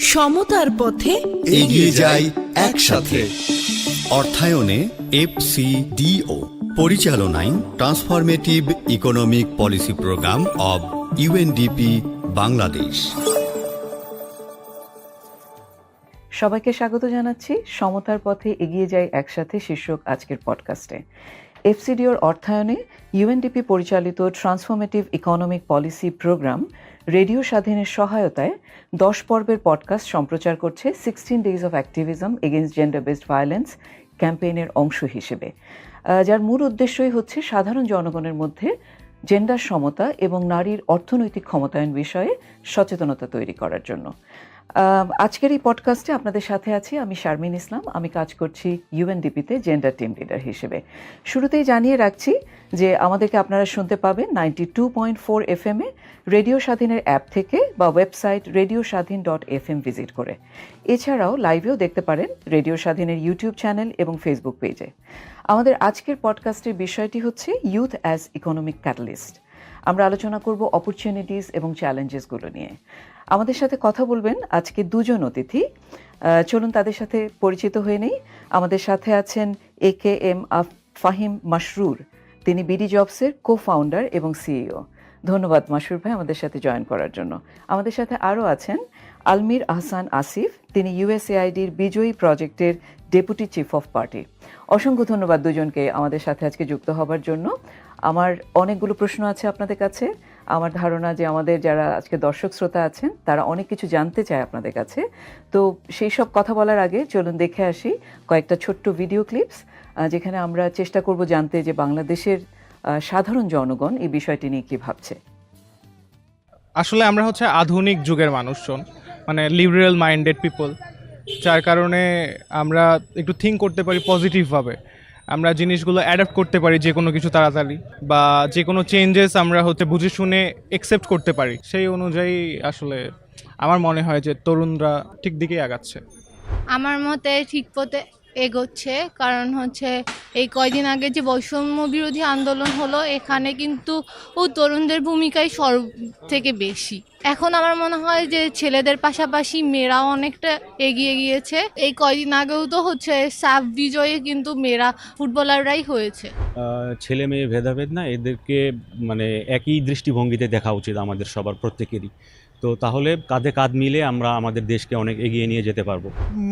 সমতার পথে এগিয়ে যাই একসাথে। অর্থায়নে এফসিডিও পরিচালনায় transformative economic policy programme of UNDP Bangladesh. সবাইকে স্বাগত জানাচ্ছি। সমতার পথে এগিয়ে যাই একসাথে শীর্ষক আজকের পডকাস্টে এফসিডিওর অর্থায়নে ইউএনডিপি পরিচালিত transformative economic policy programme radio স্বাধীনের সহায়তায় দশ পর্বের পডকাস্ট সম্প্রচার করছে sixteen days of activism against gender based violence ক্যাম্পেইনের অংশ হিসেবে। যার মূল উদ্দেশ্যই হচ্ছে সাধারণ জনগণের মধ্যে জেন্ডার সমতা এবং নারীর অর্থনৈতিক ক্ষমতায়ন বিষয়ে সচেতনতা তৈরি করার জন্য। আজকের এই পডকাস্টে আপনাদের সাথে আছি আমি শারমিন ইসলাম। আমি কাজ করছি ইউএনডিপিতে জেন্ডার টিম লিডার হিসেবে। শুরুতেই জানিয়ে রাখছি যে আমাদেরকে আপনারা শুনতে পাবেন ninety two point four F M এ রেডিও স্বাধীনের অ্যাপ থেকে বা website radio Swadhin dot F M visit করে। এছাড়াও লাইভেও দেখতে পারেন রেডিও স্বাধীনের ইউটিউব চ্যানেল এবং ফেসবুক পেজে আমাদের আজকের পডকাস্টের বিষয়টি হচ্ছে ইউথ অ্যাজ ইকোনমিক ক্যাটালিস্ট আমরা আলোচনা করব অপরচুনিটিস এবং চ্যালেঞ্জেসগুলো নিয়ে। আমাদের সাথে কথা বলবেন আজকে দুজন অতিথি। চলুন তাদের সাথে পরিচিত হয়ে নেই। আমাদের সাথে আছেন এ কে এম আফ, ফাহিম মাসরুর তিনি বিডি জবসের কো ফাউন্ডার এবং সিইও ধন্যবাদ মাসরুর ভাই আমাদের সাথে জয়েন করার জন্য। আমাদের সাথে আরও আছেন আলমির আহসান আসিফ। তিনি ইউএসএআইডির বিজয়ী প্রজেক্টের ডেপুটি চিফ অফ পার্টি। অসংখ্য ধন্যবাদ দুজনকে আমাদের সাথে আজকে যুক্ত হবার জন্য। আমার অনেকগুলো প্রশ্ন আছে আপনাদের কাছে। আমার ধারণা যে আমাদের যারা আজকে দর্শক শ্রোতা আছেন, তারা অনেক কিছু জানতে চায় আপনাদের কাছে। তো সেই সব কথা বলার আগে চলুন দেখে আসি কয়েকটা ছোট্ট ভিডিও ক্লিপস যেখানে আমরা চেষ্টা করব জানতে যে বাংলাদেশের সাধারণ জনগণ এই বিষয়টি নিয়ে কী ভাবছে। আসলে আমরা হচ্ছে আধুনিক যুগের মানুষজন মানে লিবারেল মাইন্ডেড পিপল যার কারণে আমরা একটু থিঙ্ক করতে পারি পজিটিভভাবে আমরা জিনিসগুলো অ্যাডাপ্ট করতে পারি যে কোনো কিছু তাড়াতাড়ি বা যে কোনো চেঞ্জেস আমরা হচ্ছে বুঝে শুনে একসেপ্ট করতে পারি। সেই অনুযায়ী আসলে আমার মনে হয় যে তরুণরা ঠিক দিকেই আগাচ্ছে। আমার মতে ঠিক পথে এগোচ্ছে। কারণ হচ্ছে এই কয়দিন আগে যে বৈষম্য বিরোধী আন্দোলন হলো, এখানে কিন্তু ও তরুণদের ভূমিকাই সব থেকে বেশি। এখন আমার মনে হয় যে ছেলেদের পাশাপাশি মেয়েরাও অনেকটা এগিয়ে গিয়েছে। এই কয়দিন আগেও তো হচ্ছে সাফ বিজয়ে কিন্তু মেয়েরা ফুটবলাররাই হয়েছে। ছেলে মেয়ে ভেদাভেদ না, এদেরকে মানে একই দৃষ্টিভঙ্গিতে দেখা উচিত আমাদের সবার প্রত্যেকেরই। তো তাহলে কাঁধে কাঁধ মিলে আমরা আমাদের দেশকে অনেক এগিয়ে নিয়ে যেতে পারব।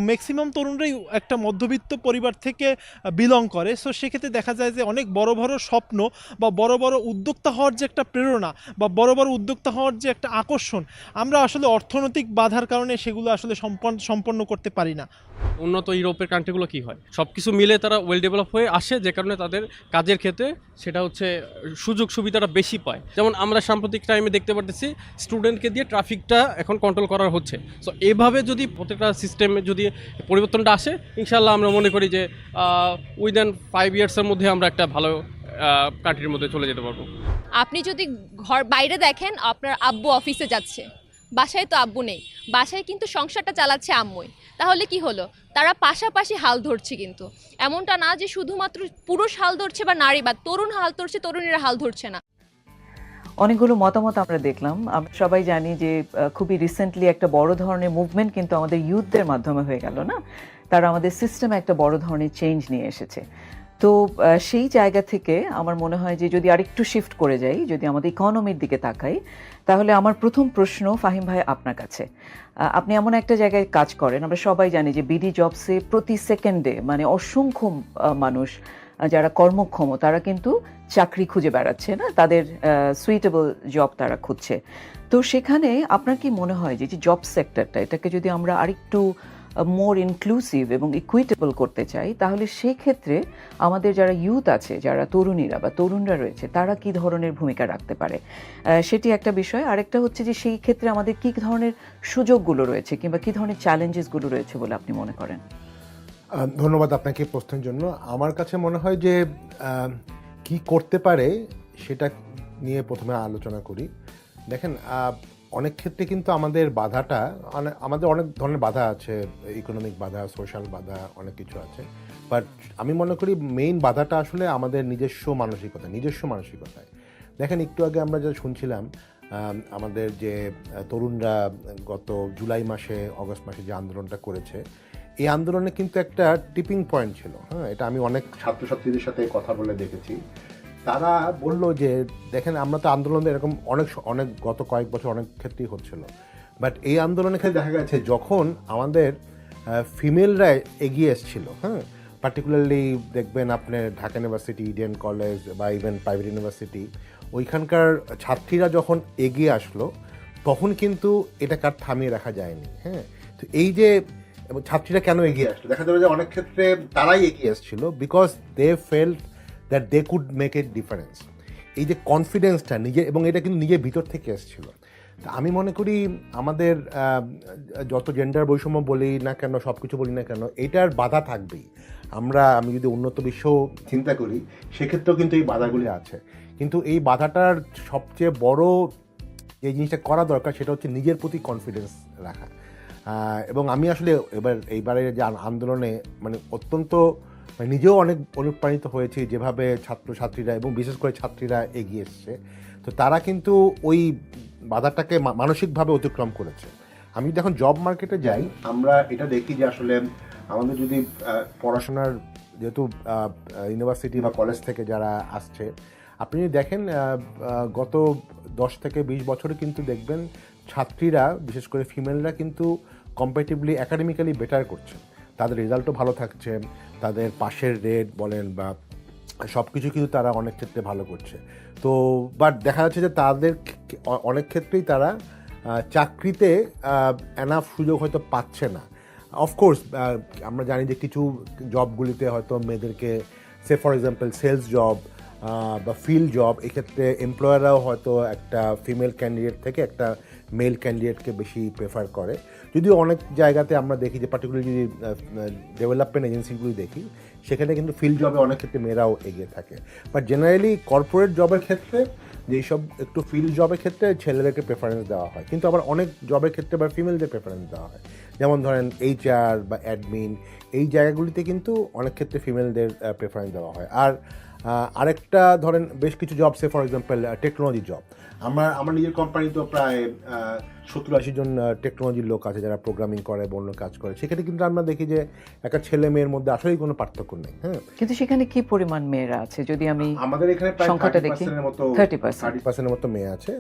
ম্যাক্সিমাম তরুণরাই একটা মধ্যবিত্ত পরিবার থেকে বিলং করে। সো সেক্ষেত্রে দেখা যায় যে অনেক বড় বড় স্বপ্ন বা বড় বড় উদ্যোক্তা হওয়ার যে একটা প্রেরণা বা বড় বড় উদ্যোক্তা হওয়ার যে একটা আকর্ষণ আমরা আসলে অর্থনৈতিক বাধার কারণে সেগুলো আসলে সম্পন্ন সম্পন্ন করতে পারি না। উন্নত ইউরোপের কান্ট্রিগুলো কি হয়? সব কিছু মিলে তারা ওয়েল ডেভেলপ হয়ে আসে যে কারণে তাদের কাজের ক্ষেত্রে সেটা হচ্ছে সুযোগ সুবিধাটা বেশি পায়। যেমন আমরা সাম্প্রতিক টাইমে দেখতে পারতেছি স্টুডেন্টকে দিয়ে ট্রাফিকটা এখন কন্ট্রোল করা হচ্ছে। সো এভাবে যদি প্রত্যেকটা সিস্টেমে যদি পরিবর্তনটা আসে ইনশাল্লাহ আমরা মনে করি যে উইদিন ফাইভ ইয়ার্সের মধ্যে আমরা একটা ভালো কান্ট্রির মধ্যে চলে যেতে পারব। আপনি যদি ঘর বাইরে দেখেন, আপনার আব্বু অফিসে যাচ্ছে। বাসায় তো আব্বু নেই। বাসায় কিন্তু সংসারটা চালাচ্ছে আম্মুই। তাহলে কি হলো? তারা পাশাপাশি হাল ধরছে কিন্তু। এমনটা না যে শুধুমাত্র পুরুষ হাল ধরছে বা নারী বা তরুণ হাল ধরছে, তরুণীরা হাল ধরছে না। অনেকগুলো মতামত আমরা দেখলাম। আমরা সবাই জানি যে খুবই রিসেন্টলি একটা বড় ধরনের মুভমেন্ট কিন্তু আমাদের ইউথদের মাধ্যমে হয়ে গেল, না? তারা আমাদের সিস্টেমে একটা বড় ধরনের চেঞ্জ নিয়ে এসেছে। তো সেই জায়গা থেকে আমার মনে হয় যে, যদি আরেকটু শিফট করে যাই, যদি আমাদের ইকোনমির দিকে তাকাই, তাহলে আমার প্রথম প্রশ্ন ফাহিম ভাই আপনার কাছে। আপনি এমন একটা জায়গায় কাজ করেন, আমরা সবাই জানি যে বিডি জবসে প্রতি সেকেন্ডে মানে অসংখ্য মানুষ যারা কর্মক্ষম, তারা কিন্তু চাকরি খুঁজে বেড়াচ্ছে, না? তাদের সুইটেবল জব তারা খুঁজছে। তো সেখানে আপনার কি মনে হয় যে জব সেক্টরটা এটাকে যদি আমরা আরেকটু মোর ইনক্লুসিভ এবং ইকুইটেবল করতে চাই, তাহলে সেক্ষেত্রে আমাদের যারা ইউথ আছে, যারা তরুণীরা বা তরুণরা রয়েছে, তারা কি ধরনের ভূমিকা রাখতে পারে? সেটি একটা বিষয়। আরেকটা হচ্ছে যে, সেই ক্ষেত্রে আমাদের কি ধরনের সুযোগগুলো রয়েছে কিংবা কি ধরনের চ্যালেঞ্জেসগুলো রয়েছে বলে আপনি মনে করেন? ধন্যবাদ আপনাকে প্রশ্নের জন্য। আমার কাছে মনে হয় যে কি করতে পারে সেটা নিয়ে প্রথমে আলোচনা করি। দেখেন অনেক ক্ষেত্রে কিন্তু আমাদের বাধাটা অনেক আমাদের অনেক ধরনের বাধা আছে ইকোনমিক বাধা সোশ্যাল বাধা, অনেক কিছু আছে। বাট আমি মনে করি মেইন বাধাটা আসলে আমাদের নিজস্ব মানসিকতা, নিজস্ব মানসিকতায়। দেখেন, একটু আগে আমরা যা শুনছিলাম আমাদের যে তরুণরা গত জুলাই মাসে, অগস্ট মাসে যে আন্দোলনটা করেছে এই আন্দোলনে কিন্তু একটা টিপিং পয়েন্ট ছিল হ্যাঁ এটা আমি অনেক ছাত্রছাত্রীদের সাথে কথা বলে দেখেছি। তারা বলল যে, দেখেন, আমরা তো আন্দোলনে এরকম অনেক অনেক গত কয়েক বছর অনেক ক্ষেত্রেই হচ্ছিল। বাট এই আন্দোলনের ক্ষেত্রে দেখা গেছে, যখন আমাদের ফিমেলরা এগিয়ে এসেছিল হ্যাঁ পার্টিকুলারলি দেখবেন আপনার ঢাকা ইউনিভার্সিটি ইডেন কলেজ বা ইভেন প্রাইভেট ইউনিভার্সিটি ওইখানকার ছাত্রীরা যখন এগিয়ে আসলো, তখন কিন্তু এটাকে আর থামিয়ে রাখা যায়নি হ্যাঁ। তো এই যে এবং ছাত্রীরা কেন এগিয়ে আসলো? দেখা যাবে যে অনেক ক্ষেত্রে তারাই এগিয়ে এসেছিল because they felt that they could make a difference এই যে কনফিডেন্সটা নিজে, এবং এটা কিন্তু নিজের ভিতর থেকে এসেছিল। তা আমি মনে করি আমাদের যত জেন্ডার বৈষম্য বলি না কেন সব কিছু বলি না কেন, এটার বাধা থাকবেই। আমরা, আমি যদি উন্নত বিশ্ব চিন্তা করি, সেক্ষেত্রেও কিন্তু এই বাধাগুলি আছে। কিন্তু এই বাধাটার সবচেয়ে বড় যে জিনিসটা করা দরকার, সেটা হচ্ছে নিজের প্রতি কনফিডেন্স রাখা। এবং আমি আসলে এবার এইবারে যে আন্দোলনে মানে অত্যন্ত মানে নিজেও অনেক অনুপ্রাণিত হয়েছি যেভাবে ছাত্রছাত্রীরা এবং বিশেষ করে ছাত্রীরা এগিয়ে এসছে। তো তারা কিন্তু ওই বাধাটাকে মানসিকভাবে অতিক্রম করেছে। আমি যদি এখন জব মার্কেটে যাই, আমরা এটা দেখি যে আসলে আমাদের যদি পড়াশোনার যেহেতু ইউনিভার্সিটি বা কলেজ থেকে যারা আসছে, আপনি যদি দেখেন গত দশ থেকে বিশ বছরে কিন্তু দেখবেন ছাত্রীরা, বিশেষ করে ফিমেলরা কিন্তু কম্পারেটিভলি একাডেমিক্যালি বেটার করছে। তাদের রেজাল্টও ভালো থাকছে। তাদের পাশের রেট বলেন বা সব কিছু কিন্তু তারা অনেক ক্ষেত্রে ভালো করছে। তো বাট দেখা যাচ্ছে যে তাদের অনেক ক্ষেত্রেই তারা চাকরিতে এনাফ সুযোগ হয়তো পাচ্ছে না। অফকোর্স আমরা জানি যে কিছু জবগুলিতে হয়তো মেয়েদেরকে say for example sales job বা ফিল্ড জব এক্ষেত্রে এমপ্লয়াররাও হয়তো একটা ফিমেল ক্যান্ডিডেট থেকে একটা মেল ক্যান্ডিডেটকে বেশি প্রেফার করে। যদিও অনেক জায়গাতে আমরা দেখি যে পার্টিকুলার যদি ডেভেলপমেন্ট এজেন্সিগুলি দেখি, সেখানে কিন্তু ফিল্ড জবে অনেক ক্ষেত্রে মেয়েরাও এগিয়ে থাকে। বাট জেনারেলি কর্পোরেট জবের ক্ষেত্রে, যেসব একটু ফিল্ড জবের ক্ষেত্রে ছেলেদেরকে প্রেফারেন্স দেওয়া হয়। কিন্তু আবার অনেক জবের ক্ষেত্রে আবার ফিমেলদের প্রেফারেন্স দেওয়া হয়। যেমন ধরেন এইচআর বা অ্যাডমিন এই জায়গাগুলিতে কিন্তু অনেক ক্ষেত্রে ফিমেলদের প্রেফারেন্স দেওয়া হয়। আর আরেকটা ধরেন বেশ কিছু job say for example technology job আমার আমার নিজের কোম্পানি তো প্রায় সত্তর আশি জন টেকনোলজির লোক আছে যারা প্রোগ্রামিং করে বা অন্য কাজ করে। সেক্ষেত্রে কিন্তু আমরা দেখি যে একটা ছেলে মেয়ের মধ্যে আসলেই কোনো পার্থক্য নেই হ্যাঁ? কিন্তু সেখানে কি পরিমাণ মেয়েরা আছে? যদি আমি আমাদের এখানে সংখ্যাটা দেখি। পার্সেন্টের মতো 30% থার্টি পার্সেন্টের মতো মেয়ে আছে।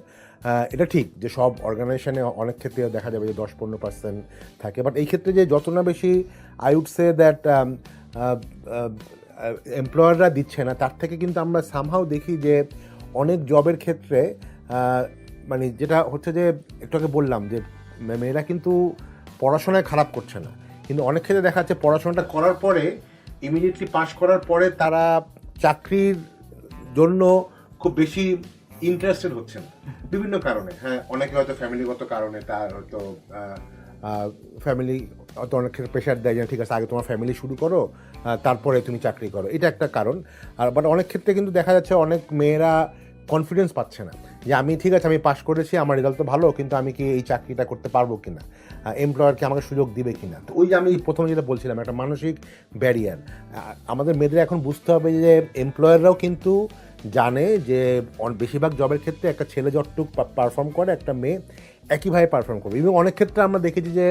এটা ঠিক যে সব অর্গানাইজেশনে অনেক ক্ষেত্রে দেখা যাবে যে দশ পনেরো পার্সেন্ট থাকে। বাট এই ক্ষেত্রে যে যত না বেশি আই উড সে দ্যাট এমপ্লয়াররা দিচ্ছে না। তার থেকে কিন্তু আমরা সামহাও দেখি যে অনেক জবের ক্ষেত্রে মানে যেটা হচ্ছে যে একটু আগে বললাম যে মেয়েরা কিন্তু পড়াশোনায় খারাপ করছে না। কিন্তু অনেক ক্ষেত্রে দেখা যাচ্ছে পড়াশোনাটা করার পরে ইমিডিয়েটলি পাশ করার পরে তারা চাকরির জন্য খুব বেশি ইন্টারেস্টেড হচ্ছে না বিভিন্ন কারণে। হ্যাঁ অনেকে হয়তো ফ্যামিলিগত কারণে তার হয়তো ফ্যামিলি হয়তো অনেক ক্ষেত্রে প্রেশার দেয় যে, ঠিক আছে, আগে তোমার ফ্যামিলি শুরু করো। তারপরে তুমি চাকরি করো। এটা একটা কারণ। আর বাট অনেক ক্ষেত্রে কিন্তু দেখা যাচ্ছে অনেক মেয়েরা কনফিডেন্স পাচ্ছে না। যে আমি ঠিক আছে, আমি পাশ করেছি, আমার রেজাল্ট তো ভালো, কিন্তু আমি কি এই চাকরিটা করতে পারব কিনা? এমপ্লয়ারকে আমাকে সুযোগ দিবে কিনা? তো ওই যে আমি প্রথমে যেটা বলছিলাম, একটা মানসিক ব্যারিয়ার আমাদের মেয়েদের এখন বুঝতে হবে যে এমপ্লয়াররাও কিন্তু জানে যে বেশিরভাগ জবের ক্ষেত্রে একটা ছেলে যতটুক পারফর্ম করে, একটা মেয়ে একইভাবে পারফর্ম করবে। এবং অনেক ক্ষেত্রে আমরা দেখেছি যে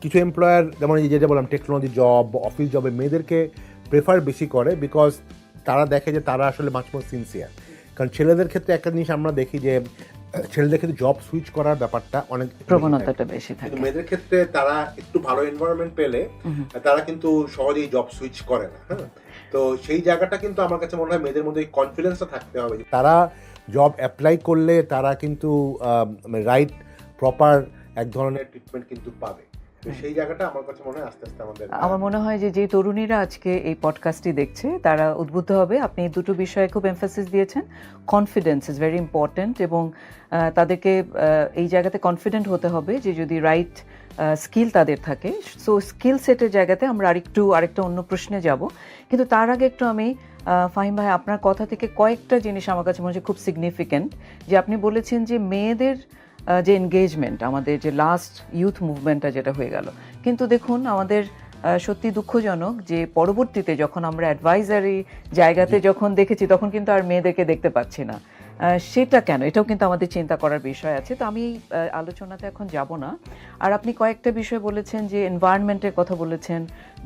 কিছু এমপ্লয়ার যেমন এই যেটা বললাম টেকনোলজি জব অফিস জবে মেয়েদেরকে প্রেফার বেশি করে বিকজ তারা দেখে যে তারা আসলে মাছ মোর সিনসিয়ার কারণ ছেলেদের ক্ষেত্রে একটা জিনিস আমরা দেখি যে ছেলেদের ক্ষেত্রে জব সুইচ করার ব্যাপারটা অনেক বেশি প্রবণতাটা বেশি কিন্তু থাকে মেয়েদের ক্ষেত্রে তারা একটু ভালো এনভায়রনমেন্ট পেলে তারা কিন্তু সহজেই জব সুইচ করে না হ্যাঁ? তো সেই জায়গাটা কিন্তু আমার কাছে মনে হয় মেয়েদের মধ্যে কনফিডেন্সটা থাকতে হবে তারা জব অ্যাপ্লাই করলে তারা কিন্তু রাইট প্রপার এক ধরনের ট্রিটমেন্ট কিন্তু পাবে। সেই জায়গাটা আমার কাছে মনে হয় আস্তে আস্তে আমাদের আমার মনে হয় যে যে তরুণীরা আজকে এই পডকাস্টটি দেখছে তারা উদ্বুদ্ধ হবে। আপনি দুটো বিষয়ে খুব এমফাসিস দিয়েছেন। কনফিডেন্স ইজ ভেরি ইম্পর্ট্যান্ট এবং তাদেরকে এই জায়গাতে কনফিডেন্ট হতে হবে যে যদি রাইট স্কিল তাদের থাকে। সো স্কিল সেটের জায়গাতে আমরা আরেকটু আরেকটা অন্য প্রশ্নে যাব। কিন্তু তার আগে একটু আমি ফাহিম ভাই আপনার কথা থেকে কয়েকটা জিনিস আমার কাছে মনে হচ্ছে খুব সিগনিফিক্যান্ট যে আপনি বলেছেন যে মেয়েদের যে এনগেজমেন্ট আমাদের যে লাস্ট ইউথ মুভমেন্টটা যেটা হয়ে গেল। কিন্তু দেখুন, আমাদের সত্যি দুঃখজনক যে পরবর্তীতে যখন আমরা অ্যাডভাইজারি জায়গাতে যখন দেখেছি, তখন কিন্তু আর মেয়েদেরকে দেখতে পাচ্ছি না। সেটা কেন? এটাও কিন্তু আমাদের চিন্তা করার বিষয় আছে। তো আমি আলোচনাতে এখন যাব না। আর আপনি কয়েকটা বিষয় বলেছেন যে এনভায়রনমেন্টের কথা বলেছেন।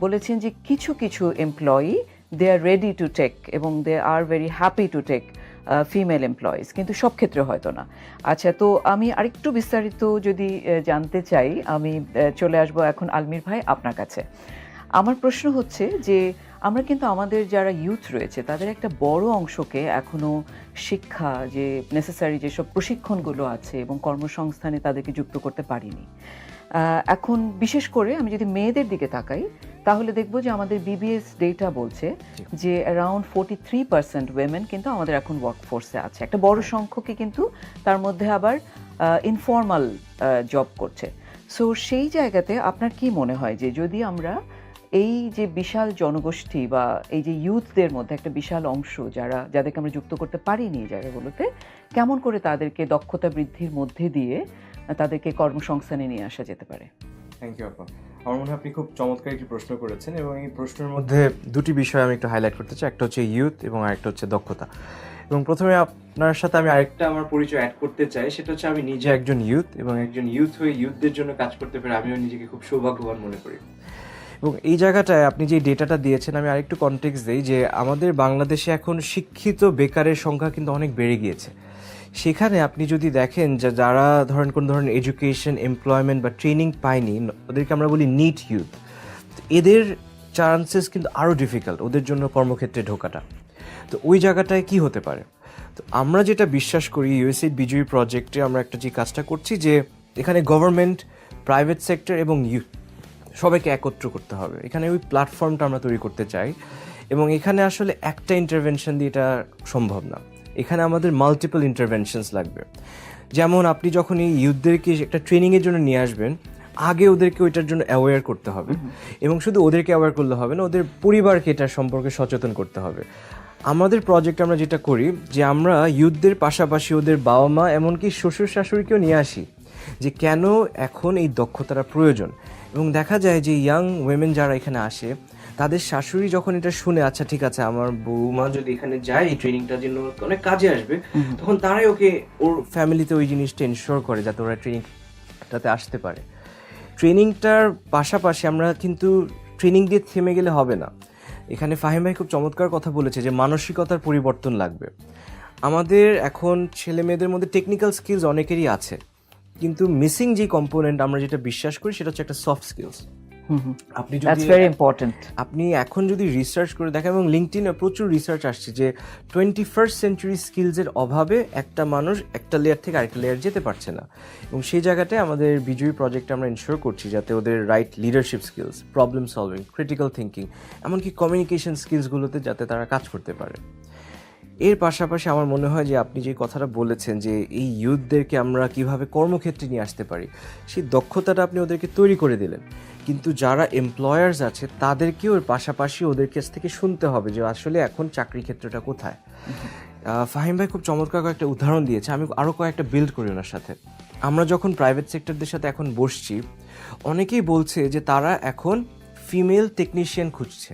বলেছেন যে কিছু কিছু employee they are ready to take এবং they are very happy to take female employees কিন্তু সব ক্ষেত্রে হয়তো না। আচ্ছা তো আমি আরেকটু বিস্তারিত যদি জানতে চাই, আমি চলে আসব এখন আলমির ভাই আপনার কাছে। আমার প্রশ্ন হচ্ছে যে, আমরা কিন্তু আমাদের যারা ইউথ রয়েছে, তাদের একটা বড় অংশকে এখনও শিক্ষা, যে নেসেসারি যেসব প্রশিক্ষণগুলো আছে এবং কর্মসংস্থানে তাদেরকে যুক্ত করতে পারিনি। এখন বিশেষ করে আমি যদি মেয়েদের দিকে তাকাই তাহলে দেখব যে আমাদের বিবিএস ডেটা বলছে যে around forty three percent women কিন্তু আমাদের এখন ওয়ার্কফোর্সে আছে। একটা বড় সংখ্যকই কিন্তু তার মধ্যে আবার ইনফর্মাল জব করছে। সো সেই জায়গাতে আপনার কি মনে হয় যে যদি আমরা এই যে বিশাল জনগোষ্ঠী বা এই যে ইউথদের মধ্যে একটা বিশাল অংশ যারা যাদেরকে আমরা যুক্ত করতে পারিনি এই জায়গাগুলোতে কেমন করে তাদেরকে দক্ষতা বৃদ্ধির মধ্যে দিয়ে তাদেরকে কর্মসংস্থানে নিয়ে আসা যেতে পারে? থ্যাংক ইউ আপা। আমার মনে হয় আপনি খুব চমৎকার একটি প্রশ্ন করেছেন এবং এই প্রশ্নের মধ্যে দুটি বিষয় আমি একটু হাইলাইট করতে চাই, একটা হচ্ছে ইউথ এবং আরেকটা হচ্ছে দক্ষতা। এবং প্রথমে আপনার সাথে আমি আরেকটা আমার পরিচয় অ্যাড করতে চাই, সেটা হচ্ছে আমি নিজে একজন ইউথ এবং একজন ইউথ হয়ে ইউথদের জন্য কাজ করতে পেরে আমিও নিজেকে খুব সৌভাগ্যবান মনে করি। এবং এই জায়গাটায় আপনি যে ডেটাটা দিয়েছেন, আমি আরেকটু কনটেক্স দিই যে আমাদের বাংলাদেশে এখন শিক্ষিত বেকারের সংখ্যা কিন্তু অনেক বেড়ে গিয়েছে। সেখানে আপনি যদি দেখেন যে যারা ধরেন কোন ধরনের এডুকেশন এমপ্লয়মেন্ট বা ট্রেনিং পায়নি, ওদেরকে আমরা বলি নিট ইউথ এদের চান্সেস কিন্তু আরও ডিফিকাল্ট ওদের জন্য কর্মক্ষেত্রে ঢোকাটা। তো ওই জায়গাটায় কি হতে পারে? তো আমরা যেটা বিশ্বাস করি ইউএসএড বিজয়ী প্রজেক্টে আমরা একটা যে কাজটা করছি যে এখানে গভর্নমেন্ট প্রাইভেট সেক্টর এবং ইউথ সবাইকে একত্র করতে হবে। এখানে ওই প্ল্যাটফর্মটা আমরা তৈরি করতে চাই এবং এখানে আসলে একটা ইন্টারভেনশন দিয়ে এটা সম্ভব না। এখানে আমাদের মাল্টিপল ইন্টারভেনশনস লাগবে। যেমন আপনি যখন এই ইউথদেরকে একটা ট্রেনিংয়ের জন্য নিয়ে আসবেন আগে ওদেরকে ওইটার জন্য অ্যাওয়্যার করতে হবে। এবং শুধু ওদেরকে অ্যাওয়্যার করলে হবে না ওদের পরিবারকে এটার সম্পর্কে সচেতন করতে হবে। আমাদের প্রজেক্ট আমরা যেটা করি যে আমরা ইউথদের পাশাপাশি ওদের বাবা মা এমনকি শ্বশুর শাশুড়িকেও নিয়ে আসি যে কেন এখন এই দক্ষতাটা প্রয়োজন? এবং দেখা যায় যে ইয়াং ওয়েমেন যারা এখানে আসে তাদের শাশুড়ি যখন এটা শুনে আচ্ছা ঠিক আছে আমার বৌমা যদি এখানে যায় এই ট্রেনিংটার জন্য অনেক কাজে আসবে তখন তারাই ওকে ওর ফ্যামিলিতে ওই জিনিসটা এনশোর করে যাতে ওরা ট্রেনিংটাতে আসতে পারে। ট্রেনিংটার পাশাপাশি আমরা কিন্তু ট্রেনিং দিয়ে থেমে গেলে হবে না। এখানে ফাহিম ভাই খুব চমৎকার কথা বলেছে যে মানসিকতার পরিবর্তন লাগবে। আমাদের এখন ছেলে মেয়েদের মধ্যে টেকনিক্যাল স্কিলস অনেকেরই আছে। কিন্তু মিসিং যে কম্পোনেন্ট আমরা যেটা বিশ্বাস করি সেটা হচ্ছে একটা সফট স্কিলস আপনি দ্যাটস ভেরি ইম্পর্টেন্ট আপনি এখন যদি রিসার্চ করে দেখেন এবং লিঙ্কটিনে প্রচুর রিসার্চ আসছে যে টোয়েন্টি ফার্স্ট সেঞ্চুরি স্কিলসের অভাবে একটা মানুষ একটা লেয়ার থেকে আরেকটা লেয়ার যেতে পারছে না। এবং সেই জায়গাটায় আমাদের বিজয়ী প্রজেক্টে আমরা ইনশোর করছি যাতে ওদের right leadership skills problem solving critical thinking এমনকি কমিউনিকেশন স্কিলসগুলোতে যাতে তারা কাজ করতে পারে। এর পাশাপাশি আমার মনে হয় যে আপনি যে কথাটা বলেছেন যে এই ইউথদেরকে আমরা কীভাবে কর্মক্ষেত্রে নিয়ে আসতে পারি, সেই দক্ষতাটা আপনি ওদেরকে তৈরি করে দিলেন। কিন্তু যারা এমপ্লয়ার্স আছে, তাদেরকেও এর পাশাপাশি ওদের কাছ থেকে শুনতে হবে যে আসলে এখন চাকরি ক্ষেত্রটা কোথায়। ফাহিম ভাই খুব চমৎকার কয়েকটা উদাহরণ দিয়েছে, আমি আরও কয়েকটা বিল্ড করি ওনার সাথে। আমরা যখন প্রাইভেট সেক্টরদের সাথে এখন বসছি, অনেকেই বলছে যে তারা এখন ফিমেল টেকনিশিয়ান খুঁজছে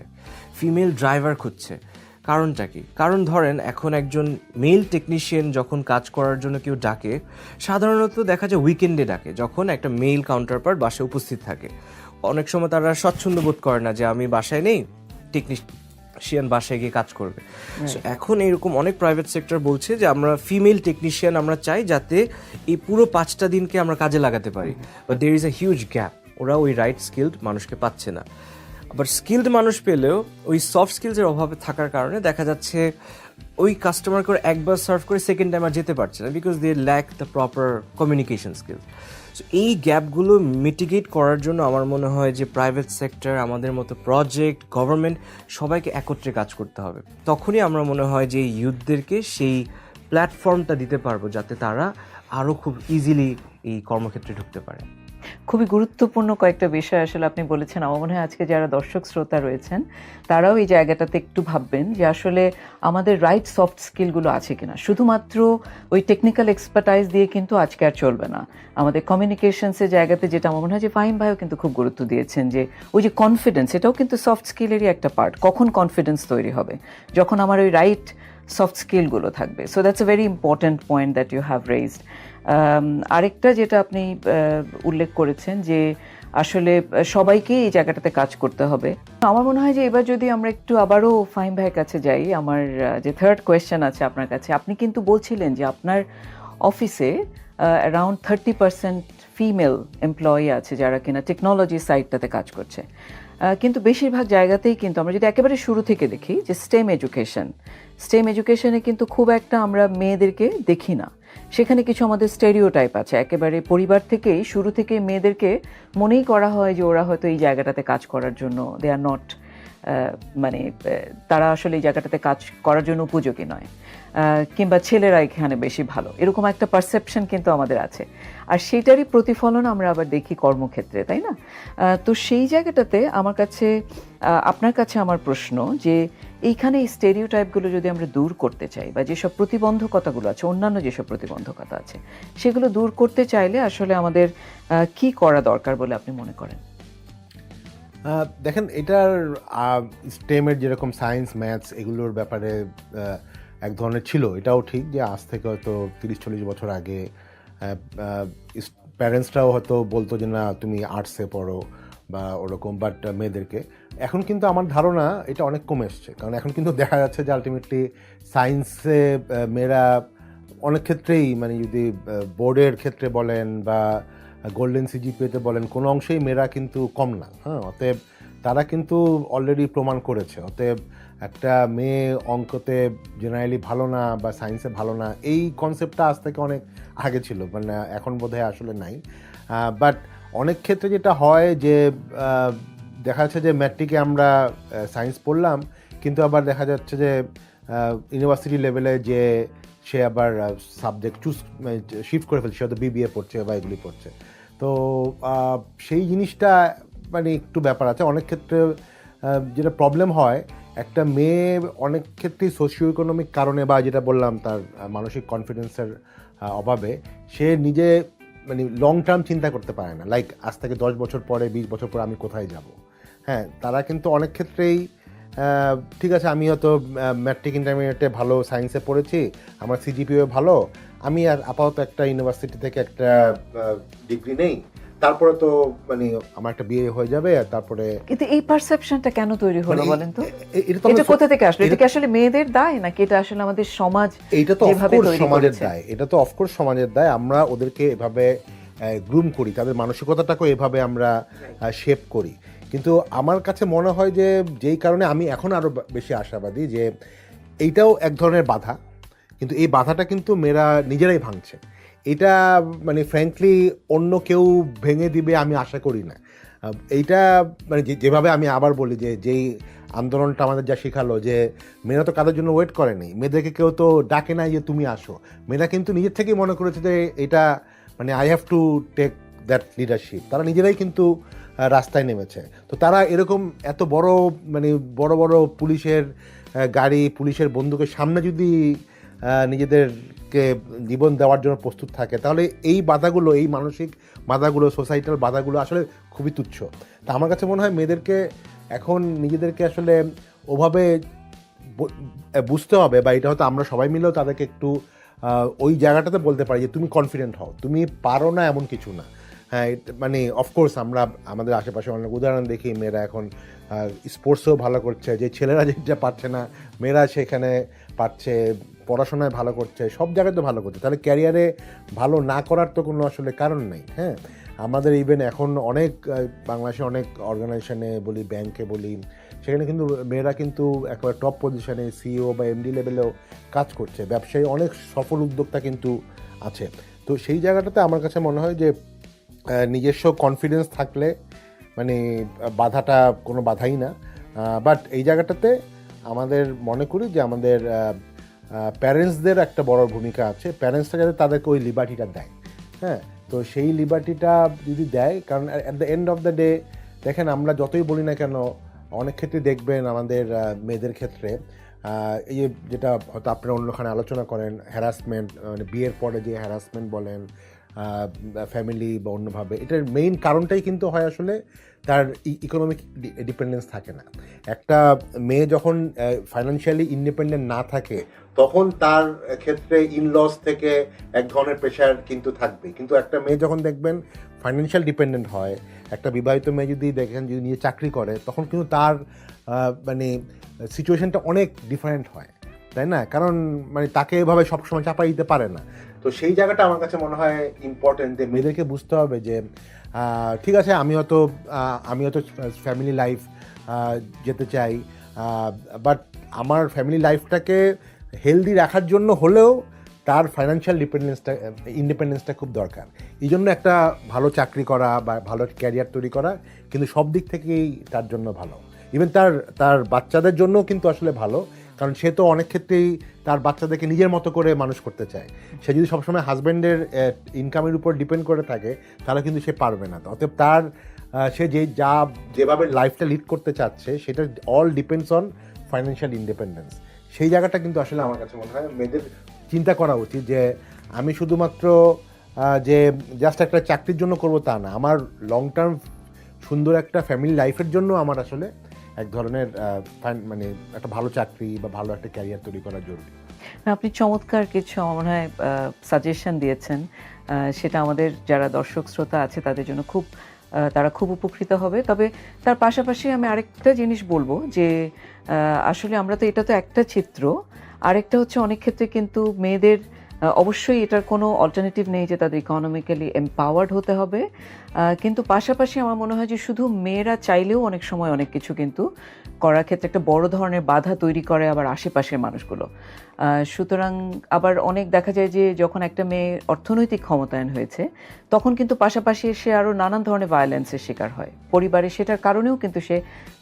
ফিমেল ড্রাইভার খুঁজছে। কারণটা কি? কারণ ধরেন এখন একজন মেল টেকনিশিয়ান যখন কাজ করার জন্য কেউ ডাকে সাধারণত দেখা যায় উইকেন্ডে ডাকে যখন একটা মেল কাউন্টার পার্ট বাসায় উপস্থিত থাকে। অনেক সময় তারা স্বচ্ছন্দ বোধ করে না যে আমি বাসায় নেই টেকনিশিয়ান বাসায় গিয়ে কাজ করবে। এখন এরকম অনেক প্রাইভেট সেক্টর বলছে যে আমরা ফিমেল টেকনিশিয়ান আমরা চাই যাতে এই পুরো পাঁচটা দিনকে আমরা কাজে লাগাতে পারি। But there is a huge gap ওরা ওই রাইট স্কিল্ড মানুষকে পাচ্ছে না। আবার স্কিল্ড মানুষ পেলেও ওই সফট স্কিলসের অভাবে থাকার কারণে দেখা যাচ্ছে ওই কাস্টমার করে একবার সার্ভ করে সেকেন্ড টাইম আর যেতে পারছে না because they lack the proper communication skills so এই গ্যাপগুলো মিটিগেট করার জন্য আমার মনে হয় যে প্রাইভেট সেক্টর আমাদের মতো প্রজেক্ট গভর্নমেন্ট সবাইকে একত্রে কাজ করতে হবে। তখনই আমরা মনে হয় যে ইউথদেরকে সেই প্ল্যাটফর্মটা দিতে পারব যাতে তারা আরও খুব ইজিলি এই কর্মক্ষেত্রে ঢুকতে পারে। খুবই গুরুত্বপূর্ণ কয়েকটা বিষয় আসলে আপনি বলেছেন। আমার মনে হয় আজকে যারা দর্শক শ্রোতা রয়েছেন, তারাও এই জায়গাটাতে একটু ভাববেন যে আসলে আমাদের রাইট সফট স্কিলগুলো আছে কিনা। শুধুমাত্র ওই টেকনিক্যাল এক্সপার্টাইজ দিয়ে কিন্তু আজকে আর চলবে না। আমাদের কমিউনিকেশনসের জায়গাতে যেটা আমার মনে হয় যে ফাহিম ভাইও কিন্তু খুব গুরুত্ব দিয়েছেন যে ওই যে কনফিডেন্স এটাও কিন্তু সফট স্কিলেরই একটা পার্ট কখন কনফিডেন্স তৈরি হবে? যখন আমার ওই রাইট সফট স্কিলগুলো থাকবে। So that's a very important point that you have raised আরেকটা যেটা আপনি উল্লেখ করেছেন যে আসলে আহ, সবাইকেই এই জায়গাটাতে কাজ করতে হবে। আমার মনে হয় যে এবার যদি আমরা একটু আবারও ফাইম ভাইয়ের কাছে যাই আমার যে থার্ড কোয়েশ্চেন আছে আপনার কাছে আপনি কিন্তু বলছিলেন যে আপনার অফিসে around thirty percent female employee আছে যারা কিনা টেকনোলজি সাইডটাতে কাজ করছে। কিন্তু বেশিরভাগ জায়গাতেই কিন্তু আমরা যদি একেবারে শুরু থেকে দেখি যে স্টেম এডুকেশন স্টেম এডুকেশনে কিন্তু খুব একটা আমরা মেয়েদেরকে দেখি না। সেখানে কিছু আমাদের স্টেরিও টাইপ আছে। একেবারে পরিবার থেকেই, শুরু থেকে মেয়েদেরকে মনেই করা হয় যে ওরা হয়তো এই জায়গাটাতে কাজ করার জন্য দে আর নট মানে তারা আসলে এই জায়গাটাতে কাজ করার জন্য উপযোগী নয়। কিংবা ছেলেরা এখানে বেশি ভালো। এরকম একটা পারসেপশন কিন্তু আমাদের আছে। আর সেটারই প্রতিফলন আমরা আবার দেখি কর্মক্ষেত্রে, তাই না? তো সেই জায়গাটাতে আমার কাছে আপনার কাছে আমার প্রশ্ন যে এইখানে এই স্টেরিও টাইপগুলো যদি আমরা দূর করতে চাই বা যেসব প্রতিবন্ধকতাগুলো আছে, অন্যান্য যেসব প্রতিবন্ধকতা আছে, সেগুলো দূর করতে চাইলে আসলে আমাদের কি করা দরকার বলে আপনি মনে করেন? দেখেন, এটার স্টেমের যেরকম সায়েন্স ম্যাথস এগুলোর ব্যাপারে এক ধরনের ছিল। এটাও ঠিক যে আজ থেকে হয়তো তিরিশ, চল্লিশ বছর আগে প্যারেন্টসরাও হয়তো বলতো যে, না, তুমি আর্টসে পড়ো বা ওরকম বাট মেয়েদেরকে। এখন কিন্তু আমার ধারণা এটা অনেক কমে এসছে। কারণ এখন কিন্তু দেখা যাচ্ছে যে আলটিমেটলি সায়েন্সে মেয়েরা অনেক ক্ষেত্রেই মানে যদি বোর্ডের ক্ষেত্রে বলেন বা গোল্ডেন সিজিপিএতে বলেন, কোনো অংশেই মেয়েরা কিন্তু কম না। হ্যাঁ অতএব তারা কিন্তু অলরেডি প্রমাণ করেছে। অতএব একটা মেয়ে অঙ্কতে জেনারেলি ভালো না বা সায়েন্সে ভালো না, এই কনসেপ্টটা আজ থেকে অনেক আগে ছিল মানে এখন বোধহয় আসলে নাই। বাট অনেক ক্ষেত্রে যেটা হয় যে দেখা যাচ্ছে যে ম্যাট্রিকে আমরা সায়েন্স পড়লাম, কিন্তু আবার দেখা যাচ্ছে যে ইউনিভার্সিটি লেভেলে যে সে আবার সাবজেক্ট চুজ শিফট করে ফেলছে হয়তো বিবিএ পড়ছে বা এগুলি পড়ছে। তো সেই জিনিসটা মানে একটু ব্যাপার আছে। অনেক ক্ষেত্রে যেটা প্রবলেম হয়, একটা মেয়ে অনেক ক্ষেত্রেই সোশিও ইকোনমিক কারণে বা যেটা বললাম তার মানসিক কনফিডেন্সের অভাবে, সে নিজে মানে লং টার্ম চিন্তা করতে পারে না। লাইক আজ থেকে দশ বছর পরে, বিশ বছর পরে আমি কোথায় যাব? হ্যাঁ তারা কিন্তু অনেক ক্ষেত্রেই ঠিক আছে আমি হয়তো ম্যাট্রিক ইন্টারমিডিয়েটে ভালো সায়েন্সে পড়েছি আমার সিজিপিও ভালো আমি আর আপাতত একটা ইউনিভার্সিটি থেকে একটা ডিগ্রি নেই তারপরে তো মানে আমার একটা বিয়ে হয়ে যাবে আর তারপরে কিন্তু এই পারসেপশনটা কেন তৈরি হলো মানে বলেন তো? এটা কোথা থেকে আসলো? এটা কি আসলে মেয়েদের দায় নাকি এটা আসলে আমাদের সমাজ এটা তো অফকোর্স সমাজের দায় এটা তো অফকোর্স সমাজের দায় আমরা ওদেরকে এভাবে গ্রুম করি তাদের মানসিকতাটাকেও এভাবে আমরা শেপ করি। কিন্তু আমার কাছে মনে হয় যে যেই কারণে আমি এখন আরও বেশি আশাবাদী যে এইটাও এক ধরনের বাধা, কিন্তু এই বাধাটা কিন্তু মেয়েরা নিজেরাই ভাঙছে। এটা মানে ফ্র্যাঙ্কলি অন্য কেউ ভেঙে দিবে আমি আশা করি না। এইটা মানে যেভাবে আমি আবার বলি যে, যেই আন্দোলনটা আমাদের যা শেখালো যে মেয়েরা তো কাদের জন্য ওয়েট করেনি, মেয়েদেরকে কেউ তো ডাকে নাই যে তুমি আসো। মেয়েরা কিন্তু নিজের থেকেই মনে করেছে যে এটা মানে I have to take that leadership তারা নিজেরাই কিন্তু রাস্তায় নেমেছে। তো তারা এরকম এত বড় মানে বড় বড় পুলিশের গাড়ি, পুলিশের বন্দুকের সামনে যদি নিজেদেরকে জীবন দেওয়ার জন্য প্রস্তুত থাকে, তাহলে এই বাধাগুলো, এই মানসিক বাধাগুলো সোসাইটাল বাধাগুলো আসলে খুবই তুচ্ছ। তা আমার কাছে মনে হয় মেয়েদেরকে এখন নিজেদেরকে আসলে ওভাবে বুঝতে হবে বা এটা হয়তো আমরা সবাই মিলেও তাদেরকে একটু ওই জায়গাটাতে বলতে পারি যে, তুমি কনফিডেন্ট হও। তুমি পারো না এমন কিছু না। মানে অফকোর্স আমরা আমাদের আশেপাশে অনেক উদাহরণ দেখি, মেয়েরা এখন স্পোর্টসেও ভালো করছে, যে ছেলেরা যেটা পারছে না, মেয়েরা সেখানে পারছে, পড়াশোনায় ভালো করছে, সব জায়গাতে ভালো করছে। তাহলে ক্যারিয়ারে ভালো না করার তো কোনো আসলে কারণ নেই হ্যাঁ? আমাদের ইভেন এখন অনেক বাংলাদেশে অনেক অর্গানাইজেশনে বলি ব্যাংকে বলি, সেখানে কিন্তু মেয়েরা কিন্তু একবার টপ পজিশনে সিইও বা এমডি লেভেলেও কাজ করছে। ব্যবসায়ী অনেক সফল উদ্যোক্তা কিন্তু আছে। তো সেই জায়গাটাতে আমার কাছে মনে হয় যে নিজস্ব কনফিডেন্স থাকলে মানে বাধাটা কোনো বাধাই না। বাট এই জায়গাটাতে আমাদের মনে করি যে আমাদের প্যারেন্টসদের একটা বড় ভূমিকা আছে। প্যারেন্টসরা যাতে তাদেরকে ওই লিবার্টিটা দেয়। হ্যাঁ তো সেই লিবার্টিটা যদি দেয়, কারণ at the end of the day দেখেন আমরা যতই বলি না কেন, অনেক ক্ষেত্রে দেখবেন আমাদের মেয়েদের ক্ষেত্রে এই যেটা হয়তো আপনারা অন্যখানে আলোচনা করেন হ্যারাসমেন্ট মানে বিয়ের পরে যে হ্যারাসমেন্ট বলেন ফ্যামিলি বা অন্যভাবে। এটার মেইন কারণটাই কিন্তু হয় আসলে তার ইকোনমিক ডিপেন্ডেন্স থাকে না। একটা মেয়ে যখন ফাইন্যান্সিয়ালি ইন্ডিপেন্ডেন্ট না থাকে, তখন তার ক্ষেত্রে ইনলস থেকে এক ধরনের প্রেশার কিন্তু থাকবে কিন্তু একটা মেয়ে যখন দেখবেন ফাইন্যান্সিয়াল ডিপেন্ডেন্ট হয়, একটা বিবাহিত মেয়ে যদি দেখেন, যদি নিয়ে চাকরি করে, তখন কিন্তু তার মানে সিচুয়েশনটা অনেক ডিফারেন্ট হয়। তাই না? কারণ মানে তাকে এভাবে সবসময় চাপাই দিতে পারে না। তো সেই জায়গাটা আমার কাছে মনে হয় ইম্পর্টেন্ট যে মেয়েদেরকে বুঝতে হবে যে ঠিক আছে, আমি হয়তো আমি হয়তো ফ্যামিলি লাইফ যেতে চাই বাট আমার ফ্যামিলি লাইফটাকে হেলদি রাখার জন্য হলেও তার ফাইন্যান্সিয়াল ডিপেন্ডেন্সটা ইন্ডিপেন্ডেন্সটা খুব দরকার। এই জন্য একটা ভালো চাকরি করা বা ভালো ক্যারিয়ার তৈরি করা কিন্তু সব দিক থেকেই তার জন্য ভালো। ইভেন তার তার বাচ্চাদের জন্যও কিন্তু আসলে ভালো। কারণ সে তো অনেক ক্ষেত্রেই তার বাচ্চাদেরকে নিজের মতো করে মানুষ করতে চায়। সে যদি সবসময় হাজব্যান্ডের ইনকামের উপর ডিপেন্ড করে থাকে, তাহলে কিন্তু সে পারবে না। অতএব তার সে যে, যা, যেভাবে লাইফটা লিড করতে চাচ্ছে, সেটা all depends on financial independence সেই জায়গাটা কিন্তু আসলে আমার কাছে মনে হয় মেয়েদের চিন্তা করা উচিত যে, আমি শুধুমাত্র যে জাস্ট একটা চাকরির জন্য করব তা না, আমার লং টার্ম সুন্দর একটা ফ্যামিলি লাইফের জন্য আমার আসলে এক ধরনের মানে একটা ভালো চাকরি বা ভালো একটা ক্যারিয়ার তৈরি করা জরুরি। আপনি চমৎকার কিছু মনে হয় সাজেশন দিয়েছেন। সেটা আমাদের যারা দর্শক শ্রোতা আছে, তাদের জন্য খুব তারা খুব উপকৃত হবে। তবে তার পাশাপাশি আমি আরেকটা জিনিস বলব যে আসলে আমরা তো এটা তো একটা চিত্র। আরেকটা হচ্ছে অনেক ক্ষেত্রে কিন্তু মেয়েদের অবশ্যই এটার কোনো অল্টারনেটিভ নেই যে তাদের ইকোনমিক্যালি এম্পাওয়ার্ড হতে হবে। কিন্তু পাশাপাশি আমার মনে হয় যে শুধু মেয়েরা চাইলেও অনেক সময় অনেক কিছু কিন্তু করার ক্ষেত্রে একটা বড় ধরনের বাধা তৈরি করে আবার আশেপাশের মানুষগুলো। সুতরাং আবার অনেক দেখা যায় যে যখন একটা মেয়ে অর্থনৈতিক ক্ষমতায়ন হয়েছে তখন কিন্তু পাশাপাশি সে আরও নানান ধরনের ভায়োলেন্সের শিকার হয়। পরিবারে সেটার কারণেও কিন্তু সে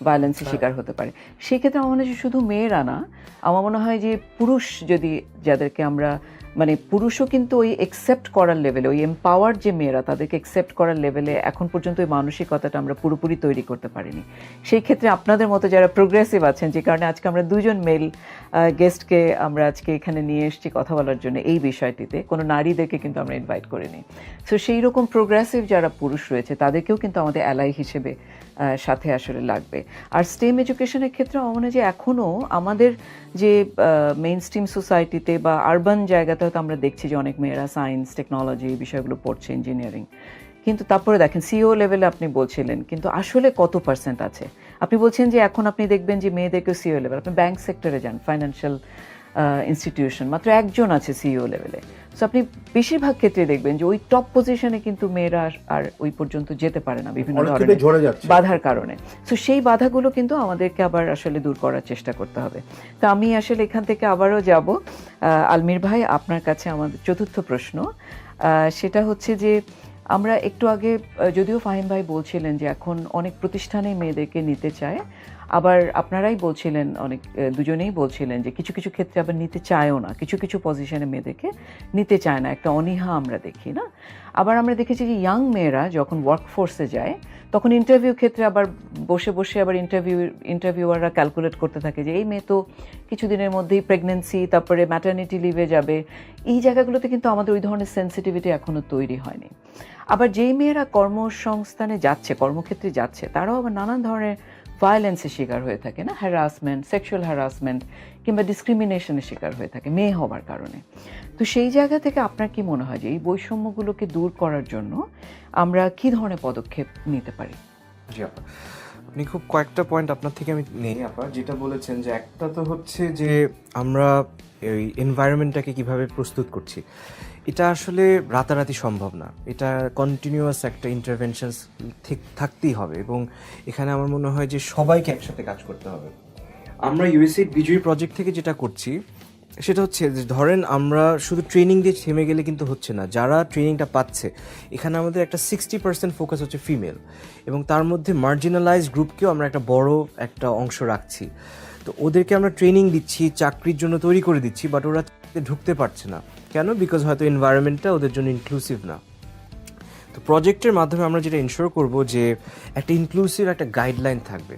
ভায়োলেন্সের শিকার হতে পারে। সেক্ষেত্রে আমার মনে হয় যে শুধু মেয়েরা না আমার মনে হয় যে পুরুষ যদি যাদেরকে আমরা মানে পুরুষও কিন্তু ওই একসেপ্ট করার লেভেলে ওই এম্পাওয়ার যে মেয়েরা, তাদেরকে একসেপ্ট করার লেভেলে এখন পর্যন্ত ওই মানসিকতাটা আমরা পুরোপুরি তৈরি করতে পারিনি। সেই ক্ষেত্রে আপনাদের মতো যারা প্রোগ্রেসিভ আছেন, যে কারণে আজকে আমরা দুজন মেল গেস্টকে আমরা আজকে এখানে নিয়ে এসেছি কথা বলার জন্য এই বিষয়টিতে। কোনো নারীদেরকে কিন্তু আমরা ইনভাইট করিনি। সো সেই রকম প্রোগ্রেসিভ যারা পুরুষ রয়েছে, তাদেরকেও কিন্তু আমাদের অ্যালাই হিসেবে সাথে আসলে লাগবে। আর স্টেম এডুকেশনের ক্ষেত্রে আমার মনে যে এখনও আমাদের যে মেইন স্ট্রিম সোসাইটিতে বা আরবান জায়গাতে হয়তো আমরা দেখছি যে অনেক মেয়েরা সায়েন্স টেকনোলজি এই বিষয়গুলো পড়ছে ইঞ্জিনিয়ারিং কিন্তু তারপরে দেখেন সিও লেভেলে আপনি বলছিলেন, কিন্তু আসলে কত পার্সেন্ট আছে? আপনি বলছেন যে এখন আপনি দেখবেন যে মেয়েদেরকেও সিও লেভেল আপনি ব্যাংক সেক্টরে যান ফাইন্যান্সিয়াল ইনস্টিটিউশন মাত্র একজন আছে সিইও লেভেলে সো আপনি বেশিরভাগ ক্ষেত্রে দেখবেন যে ওই টপ পজিশনে কিন্তু মেয়েরা আর- ওই পর্যন্ত যেতে পারে না বিভিন্ন ধরনের বাধার কারণে। তো সেই বাধাগুলো কিন্তু আমাদেরকে আবার আসলে দূর করার চেষ্টা করতে হবে। তো আমি আসলে এখান থেকে আবারও যাব। আলমির ভাই আপনার কাছে আমাদের চতুর্থ প্রশ্ন। আহ, সেটা হচ্ছে যে আমরা একটু আগে যদিও ফাহিম ভাই বলছিলেন যে এখন অনেক প্রতিষ্ঠানে মেয়েদেরকে নিতে চায়, আবার আপনারাই বলছিলেন, অনেক দুজনেই বলছিলেন যে কিছু কিছু ক্ষেত্রে আবার নিতে চায়ও না, কিছু কিছু পজিশনে মেয়েদেরকে নিতে চায় না, একটা অনীহা আমরা দেখি, না? আবার আমরা দেখেছি যে ইয়াং মেয়েরা যখন ওয়ার্কফোর্সে যায়, তখন ইন্টারভিউ ক্ষেত্রে আবার বসে বসে আবার ইন্টারভিউ ইন্টারভিউয়াররা ক্যালকুলেট করতে থাকে যে এই মেয়ে তো কিছুদিনের মধ্যেই প্রেগনেন্সি তারপরে ম্যাটার্নিটি লিভে যাবে। এই জায়গাগুলোতে কিন্তু আমাদের ওই ধরনের সেন্সিটিভিটি এখনও তৈরি হয়নি। আবার যেই মেয়েরা কর্মসংস্থানে যাচ্ছে, কর্মক্ষেত্রে যাচ্ছে, তারাও আবার নানান ধরনের ভায়োলেন্সের শিকার হয়ে থাকে না? হ্যারাসমেন্ট সেক্সুয়াল হ্যারাসমেন্ট কিংবা ডিসক্রিমিনেশনের শিকার হয়ে থাকে, মেয়ে হওয়ার কারণে। তো সেই জায়গা থেকে আপনার কি মনে হয় যে এই বৈষম্যগুলোকে দূর করার জন্য আমরা কি ধরনের পদক্ষেপ নিতে পারি? জি, আপা। আপনি খুব কয়েকটা পয়েন্ট আপনার থেকে আমি নেই, আপা। যেটা বলেছেন যে একটা তো হচ্ছে যে আমরা এই এনভায়রনমেন্টটাকে কীভাবে প্রস্তুত করছি, এটা আসলে রাতারাতি সম্ভব না। এটা কন্টিনিউয়াস একটা ইন্টারভেনশনস ঠিক থাকতেই হবে এবং এখানে আমার মনে হয় যে সবাইকে একসাথে কাজ করতে হবে। আমরা ইউএসএ বিজয়ী প্রজেক্ট থেকে যেটা করছি সেটা হচ্ছে যে ধরেন আমরা শুধু ট্রেনিং দিয়ে থেমে গেলে কিন্তু হচ্ছে না। যারা ট্রেনিংটা পাচ্ছে, এখানে আমাদের একটা সিক্সটি পার্সেন্ট ফোকাস হচ্ছে ফিমেল এবং তার মধ্যে মার্জিনালাইজ গ্রুপকেও আমরা একটা বড় একটা অংশ রাখছি। তো ওদেরকে আমরা ট্রেনিং দিচ্ছি, চাকরির জন্য তৈরি করে দিচ্ছি বাট ওরা ঢুকতে পারছে না। কেন? বিকজ হয়তো এনভায়রনমেন্টটা ওদের জন্য ইনক্লুসিভ না। তো প্রজেক্টের মাধ্যমে আমরা যেটা ইনশোর করব যে একটা ইনক্লুসিভ একটা গাইডলাইন থাকবে।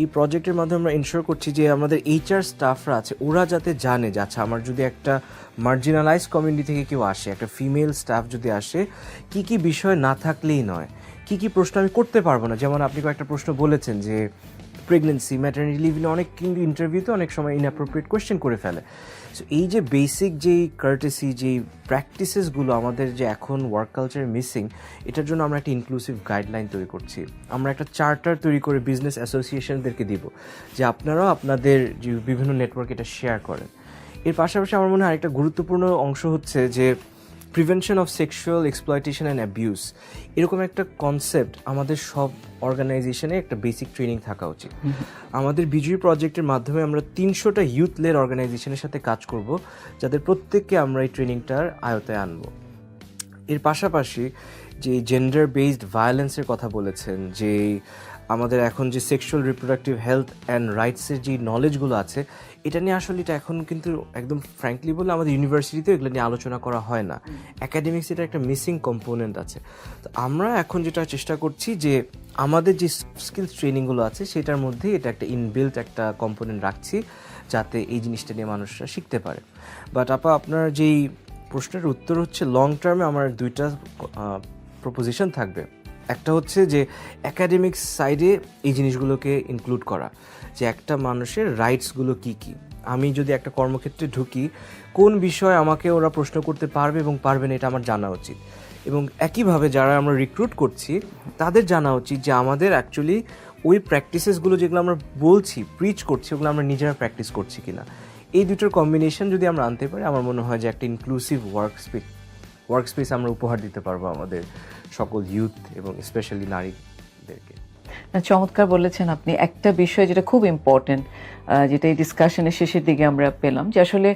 এই প্রজেক্টের মাধ্যমে আমরা ইনশোর করছি যে আমাদের এইচআর স্টাফরা আছে, ওরা যাতে জানে যে আচ্ছা আমার যদি একটা মার্জিনালাইজ কমিউনিটি থেকে কেউ আসে, একটা ফিমেল স্টাফ যদি আসে, কি কি বিষয় না থাকলেই নয়, কি কি প্রশ্ন আমি করতে পারব না? যেমন আপনি কয়েকটা প্রশ্ন বলেছেন যে প্রেগনেন্সি ম্যাটার্নিটি লিভ অনেক কিন্তু ইন্টারভিউতে অনেক সময় ইনঅ্যাপ্রোপ্রিয়েট কোয়েশ্চেন করে ফেলে। সো এই যে বেসিক যেই কার্টেসি যেই প্র্যাকটিসেসগুলো আমাদের যে এখন ওয়ার্ক কালচার মিসিং এটার জন্য আমরা একটা ইনক্লুসিভ গাইডলাইন তৈরি করছি। আমরা একটা চার্টার তৈরি করে বিজনেস অ্যাসোসিয়েশনদেরকে দিব, যে আপনারাও আপনাদের যে বিভিন্ন নেটওয়ার্ক এটা শেয়ার করেন। এর পাশাপাশি আমার মনে হয় আরেকটা গুরুত্বপূর্ণ অংশ হচ্ছে যে prevention of sexual exploitation and abuse এরকম একটা কনসেপ্ট আমাদের সব অর্গানাইজেশনে একটা বেসিক ট্রেনিং থাকা উচিত। আমাদের বিজয়ী প্রজেক্টের মাধ্যমে আমরা তিনশোটা ইউথ লেড অর্গানাইজেশনের সাথে কাজ করব যাদের প্রত্যেককে আমরা এই ট্রেনিংটার আয়তায় আনব। এর পাশাপাশি যে জেন্ডার বেসড ভায়োলেন্সের কথা বলেছেন যে আমাদের এখন যে সেক্সুয়াল রিপ্রোডাক্টিভ হেলথ অ্যান্ড রাইটসের যে নলেজগুলো আছে এটা নিয়ে আসলে এটা এখন কিন্তু একদম ফ্র্যাঙ্কলি বলে আমাদের ইউনিভার্সিটিতেও এগুলো নিয়ে আলোচনা করা হয় না। একাডেমিক্স এটা একটা মিসিং কম্পোনেন্ট আছে। তো আমরা এখন যেটা চেষ্টা করছি যে আমাদের যে স্কিলস ট্রেনিংগুলো আছে সেটার মধ্যে এটা একটা ইনবিল্ট একটা কম্পোনেন্ট রাখছি যাতে এই জিনিসটা নিয়ে মানুষরা শিখতে পারে। বাট আপা আপনার যেই প্রশ্নের উত্তর হচ্ছে লং টার্মে আমার দুইটা প্রপোজিশন থাকবে। একটা হচ্ছে যে একাডেমিক সাইডে এই জিনিসগুলোকে ইনক্লুড করা। যে একটা মানুষের রাইটসগুলো কি কি? আমি যদি একটা কর্মক্ষেত্রে ঢুকি, কোন বিষয়ে আমাকে ওরা প্রশ্ন করতে পারবে এবং পারবে না এটা আমার জানা উচিত। এবং একইভাবে যারা আমরা রিক্রুট করছি, তাদের জানা উচিত যে আমাদের অ্যাকচুয়ালি ওই প্র্যাকটিসেসগুলো যেগুলো আমরা বলছি প্রিচ করছি, ওগুলো আমরা নিজেরা প্র্যাকটিস করছি কিনা। এই দুটোর কম্বিনেশন যদি আমরা আনতে পারি, আমার মনে হয় যে একটা inclusive work space work space আমরা উপহার দিতে পারব আমাদের সকল ইউথ এবং স্পেশালি নারীদেরকে না, চমৎকার বলেছেন আপনি। একটা বিষয় যেটা খুব ইম্পর্টেন্ট যেটা এই ডিসকাশনের শেষের দিকে আমরা পেলাম যে আসলে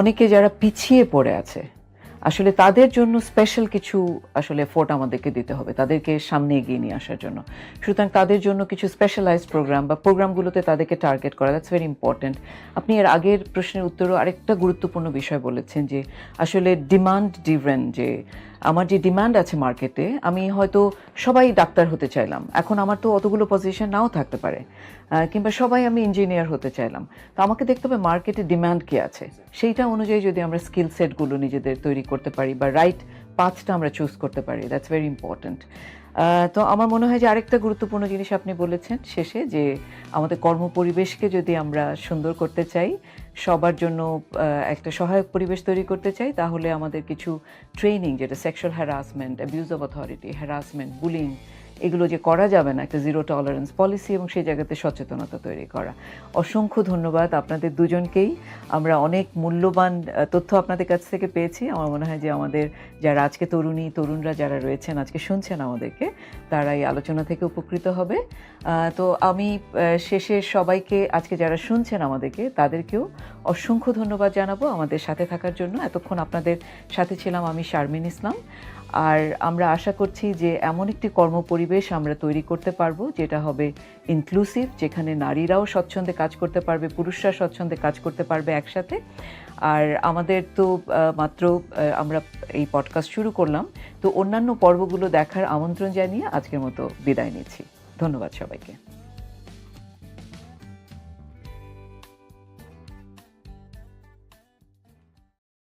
অনেকে যারা পিছিয়ে পড়ে আছে আসলে তাদের জন্য স্পেশাল কিছু আসলে এফোর্ট আমাদেরকে দিতে হবে তাদেরকে সামনে এগিয়ে নিয়ে আসার জন্য। সুতরাং তাদের জন্য কিছু স্পেশালাইজড প্রোগ্রাম বা প্রোগ্রামগুলোতে তাদেরকে টার্গেট করা দ্যাটস ভেরি ইম্পর্টেন্ট আপনি এর আগের প্রশ্নের উত্তরও আরেকটা গুরুত্বপূর্ণ বিষয় বলেছেন যে আসলে ডিমান্ড ডিভেন যে আমার যে ডিমান্ড আছে মার্কেটে আমি হয়তো সবাই ডাক্তার হতে চাইলাম। এখন আমার তো অতগুলো পজিশন নাও থাকতে পারে। কিংবা সবাই আমি ইঞ্জিনিয়ার হতে চাইলাম। তো আমাকে দেখতে হবে মার্কেটে ডিমান্ড কি আছে। সেইটা অনুযায়ী যদি আমরা স্কিল সেটগুলো নিজেদের তৈরি করতে পারি বা রাইট পাথটা আমরা চুজ করতে পারি দ্যাটস ভেরি ইম্পর্ট্যান্ট তো আমার মনে হয় যে আরেকটা গুরুত্বপূর্ণ জিনিস আপনি বলেছেন শেষে যে আমাদের কর্মপরিবেশকে যদি আমরা সুন্দর করতে চাই সবার জন্য একটা সহায়ক পরিবেশ তৈরি করতে চাই, তাহলে আমাদের কিছু ট্রেনিং যেটা sexual harassment abuse of authority harassment bullying এগুলো যে করা যাবে না, একটা জিরো টলারেন্স পলিসি এবং সেই জায়গাতে সচেতনতা তৈরি করা। অসংখ্য ধন্যবাদ আপনাদের দুজনকেই। আমরা অনেক মূল্যবান তথ্য আপনাদের কাছ থেকে পেয়েছি। আমার মনে হয় যে আমাদের যারা আজকে তরুণী, তরুণরা যারা রয়েছেন, আজকে শুনছেন আমাদেরকে তারা এই আলোচনা থেকে উপকৃত হবে। তো আমি শেষে সবাইকে, আজকে যারা শুনছেন আমাদেরকে, তাদেরকেও অসংখ্য ধন্যবাদ জানাব। আমাদের সাথে থাকার জন্য এতক্ষণ আপনাদের সাথে ছিলাম আমি শারমিন ইসলাম। আর আমরা আশা করছি যে এমন একটি কর্মপরিবেশ আমরা তৈরি করতে পারব, যেটা হবে ইনক্লুসিভ যেখানে নারীরাও স্বচ্ছন্দে কাজ করতে পারবে, পুরুষরা স্বচ্ছন্দে কাজ করতে পারবে একসাথে। আর আমাদের তো মাত্র আমরা এই পডকাস্ট শুরু করলাম। তো অন্যান্য পর্বগুলো দেখার আমন্ত্রণ জানিয়ে আজকের মতো বিদায় নিচ্ছি। ধন্যবাদ সবাইকে।